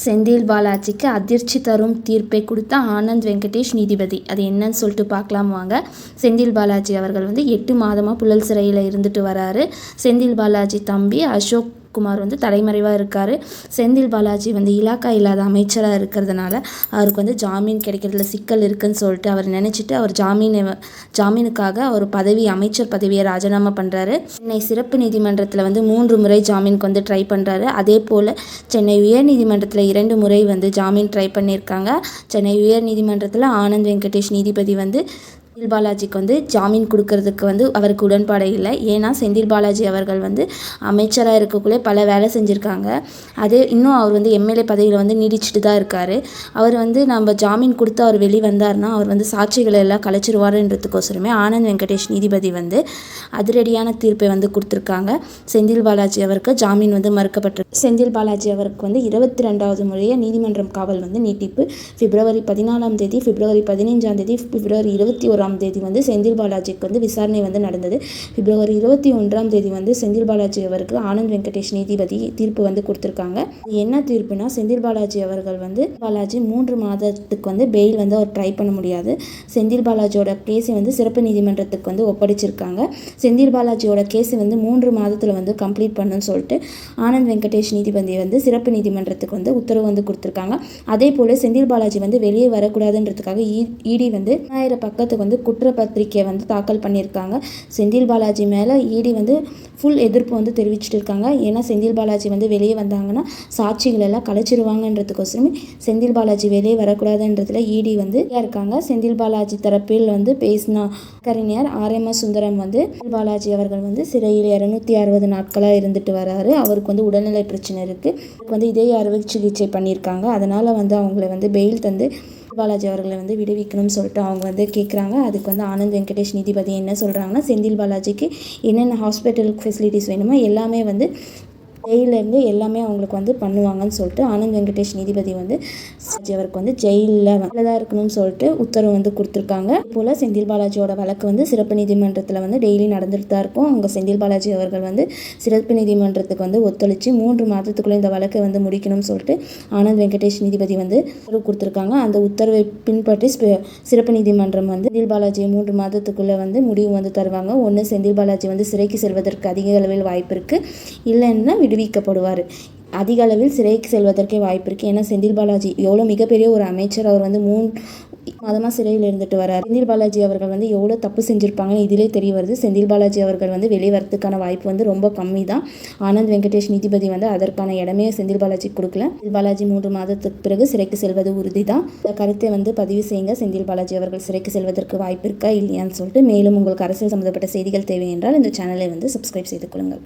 செந்தில் பாலாஜிக்கு அதிர்ச்சி தரும் தீர்ப்பை கொடுத்த ஆனந்த் வெங்கடேஷ் நீதிபதி. அது என்னன்னு சொல்லிட்டு பார்க்கலாம் வாங்க. செந்தில் பாலாஜி அவர்கள் வந்து எட்டு மாதமாக புழல் சிறையில் இருந்துட்டு வராரு. செந்தில் பாலாஜி தம்பி அசோக் குமார் வந்து தலைமறைவாக இருக்கார். செந்தில் பாலாஜி வந்து இலாக்கா இல்லாத அமைச்சராக இருக்கிறதுனால அவருக்கு வந்து ஜாமீன் கிடைக்கிறதுல சிக்கல் இருக்குன்னு சொல்லிட்டு அவர் நினச்சிட்டு அவர் ஜாமீன் ஜாமீனுக்காக அவர் பதவி அமைச்சர் பதவியை ராஜினாமா பண்ணுறாரு சென்னை சிறப்பு நீதிமன்றத்தில் வந்து மூன்று முறை ஜாமீனுக்கு வந்து ட்ரை பண்ணுறாரு அதே போல் சென்னை உயர்நீதிமன்றத்தில் இரண்டு முறை வந்து ஜாமீன் ட்ரை பண்ணியிருக்காங்க. சென்னை உயர்நீதிமன்றத்தில் ஆனந்த் வெங்கடேஷ் நீதிபதி வந்து செந்தில் பாலாஜிக்கு வந்து ஜாமீன் கொடுக்கறதுக்கு வந்து அவருக்கு உடன்பாடு இல்லை. ஏன்னா செந்தில் பாலாஜி அவர்கள் வந்து அமைச்சராக இருக்கக்குள்ளே பல வேலை செஞ்சுருக்காங்க. அதே இன்னும் அவர் வந்து எம்எல்ஏ பதவியில் வந்து நீடிச்சிட்டு தான் இருக்கார். அவர் வந்து நம்ம ஜாமீன் கொடுத்து அவர் வெளிவந்தார்னா அவர் வந்து சாட்சிகளை எல்லாம் கலைச்சிருவாருன்றதுக்கோசரமே ஆனந்த் வெங்கடேஷ் நீதிபதி வந்து அதிரடியான தீர்ப்பை வந்து கொடுத்துருக்காங்க. செந்தில் பாலாஜி அவருக்கு ஜாமீன் வந்து மறுக்கப்பட்டு செந்தில் பாலாஜி அவருக்கு வந்து இருபத்தி ரெண்டாவது முறையாக நீதிமன்றம் காவல் வந்து நீட்டிப்பு. பிப்ரவரி பதினாலாம் தேதி பிப்ரவரி பதினைஞ்சாம் தேதி பிப்ரவரி இருபத்தி ஒரு ஒன்றாம் தேதி வந்து செந்தில் பாலாஜிக்கு வந்து விசாரணை வந்து நடந்தது. பிப்ரவரி இருபத்தி ஒன்றாம் தேதி வந்து செந்தில் பாலாஜி அவருக்கு ஆனந்த் வெங்கடேஷ் நீதிபதி தீர்ப்பு வந்து கொடுத்துருக்காங்க. என்ன தீர்ப்புனா செந்தில் பாலாஜி அவர்கள் வந்து பாலாஜி மூன்று மாதத்துக்கு வந்து பெயில் வந்து அவர் ட்ரை பண்ண முடியாது. செந்தில் பாலாஜியோட கேஸை வந்து சிறப்பு நீதிமன்றத்துக்கு வந்து ஒப்படைச்சிருக்காங்க. செந்தில் பாலாஜியோட கேஸை வந்து மூன்று மாதத்தில் வந்து கம்ப்ளீட் பண்ணுன்னு சொல்லிட்டு ஆனந்த் வெங்கடேஷ் நீதிபதி வந்து சிறப்பு நீதிமன்றத்துக்கு வந்து உத்தரவு வந்து கொடுத்துருக்காங்க. அதே போல் செந்தில் பாலாஜி வந்து வெளியே வரக்கூடாதுன்றதுக்காக இடி வந்து ஆயிரம் பக்கத்துக்கு வந்து வந்து குற்றப்பத்திரிக்கை வந்து தாக்கல் பண்ணியிருக்காங்க. செந்தில் பாலாஜி மேலே இடி வந்து ஃபுல் எதிர்ப்பு வந்து தெரிவிச்சிட்டு இருக்காங்க. ஏன்னா செந்தில் பாலாஜி வந்து வெளியே வந்தாங்கன்னா சாட்சிகள் எல்லாம் கலைச்சிருவாங்கன்றதுக்கோசரமே செந்தில் பாலாஜி வெளியே வரக்கூடாதுன்றதுல இடி வந்து இருக்காங்க. செந்தில் பாலாஜி தரப்பில் வந்து பேசினா கறிஞர் ஆர்எம்எஸ் சுந்தரம் வந்து செந்தில் பாலாஜி அவர்கள் வந்து சிறையில் இரநூத்தி அறுபது நாட்களாக இருந்துட்டு வராரு. அவருக்கு வந்து உடல்நிலை பிரச்சனை இருக்குது வந்து இதய அறுவை சிகிச்சை பண்ணியிருக்காங்க. அதனால் வந்து அவங்கள வந்து பெயில் தந்து பாலாஜி அவர்களை வந்து விடுவிக்கணும்னு சொல்லிட்டு அவங்க வந்து கேட்குறாங்க அதுக்கு வந்து ஆனந்த் வெங்கடேஷ் நீதிபதி என்ன சொல்கிறாங்கன்னா செந்தில் பாலாஜிக்கு என்னென்ன ஹாஸ்பிட்டல் ஃபெசிலிட்டிஸ் வேணுமோ எல்லாமே வந்து ஜெயிலேருந்து எல்லாமே அவங்களுக்கு வந்து பண்ணுவாங்கன்னு சொல்லிட்டு ஆனந்த் வெங்கடேஷ் நீதிபதி வந்து அவருக்கு வந்து ஜெயிலில் தான் இருக்கணும்னு சொல்லிட்டு உத்தரவு வந்து கொடுத்துருக்காங்க. போல் செந்தில் பாலாஜியோட வழக்கு வந்து சிறப்பு நீதிமன்றத்தில் வந்து டெய்லி நடந்துட்டு தான் இருக்கும். அவங்க செந்தில் பாலாஜி அவர்கள் வந்து சிறப்பு நீதிமன்றத்துக்கு வந்து ஒத்துழைச்சு மூன்று மாதத்துக்குள்ளே இந்த வழக்கை வந்து முடிக்கணும்னு சொல்லிட்டு ஆனந்த் வெங்கடேஷ் நீதிபதி வந்து உத்தரவு கொடுத்துருக்காங்க. அந்த உத்தரவை பின்பற்றி சிறப்பு நீதிமன்றம் வந்து செந்தில் பாலாஜி மூன்று மாதத்துக்குள்ளே வந்து முடிவு வந்து தருவாங்க. ஒன்று செந்தில் பாலாஜி வந்து சிறைக்கு செல்வதற்கு அதிக அளவில் வாய்ப்பு இருக்குது இல்லைன்னா விடுவிக்கப்படுவார். அதிக அளவில் சிறைக்கு செல்வதற்கே வாய்ப்பு இருக்குது ஏன்னா செந்தில் பாலாஜி எவ்வளோ மிகப்பெரிய ஒரு அமைச்சர் அவர் வந்து மூணு மாதமாக சிறையில் இருந்துட்டு வரார். செந்தில் பாலாஜி அவர்கள் வந்து எவ்வளோ தப்பு செஞ்சுருப்பாங்கன்னு இதிலே தெரிய வருது செந்தில் பாலாஜி அவர்கள் வந்து வெளியே வரதுக்கான வாய்ப்பு வந்து ரொம்ப கம்மி தான் ஆனந்த் வெங்கடேஷ் நீதிபதி வந்து அதற்கான இடமே செந்தில் பாலாஜி கொடுக்கல. செந்தில் பாலாஜி மூன்று மாதத்துக்கு பிறகு சிறைக்கு செல்வது உறுதி தான் இந்த கருத்தை வந்து பதிவு செய்யுங்க. செந்தில் பாலாஜி அவர்கள் சிறைக்கு செல்வதற்கு வாய்ப்பு இருக்கா இல்லையான்னு சொல்லிட்டு மேலும் உங்களுக்கு அரசியல் சம்மந்தப்பட்ட செய்திகள் தேவை என்றால் இந்த சேனலை வந்து சப்ஸ்கிரைப் செய்து கொள்ளுங்கள்.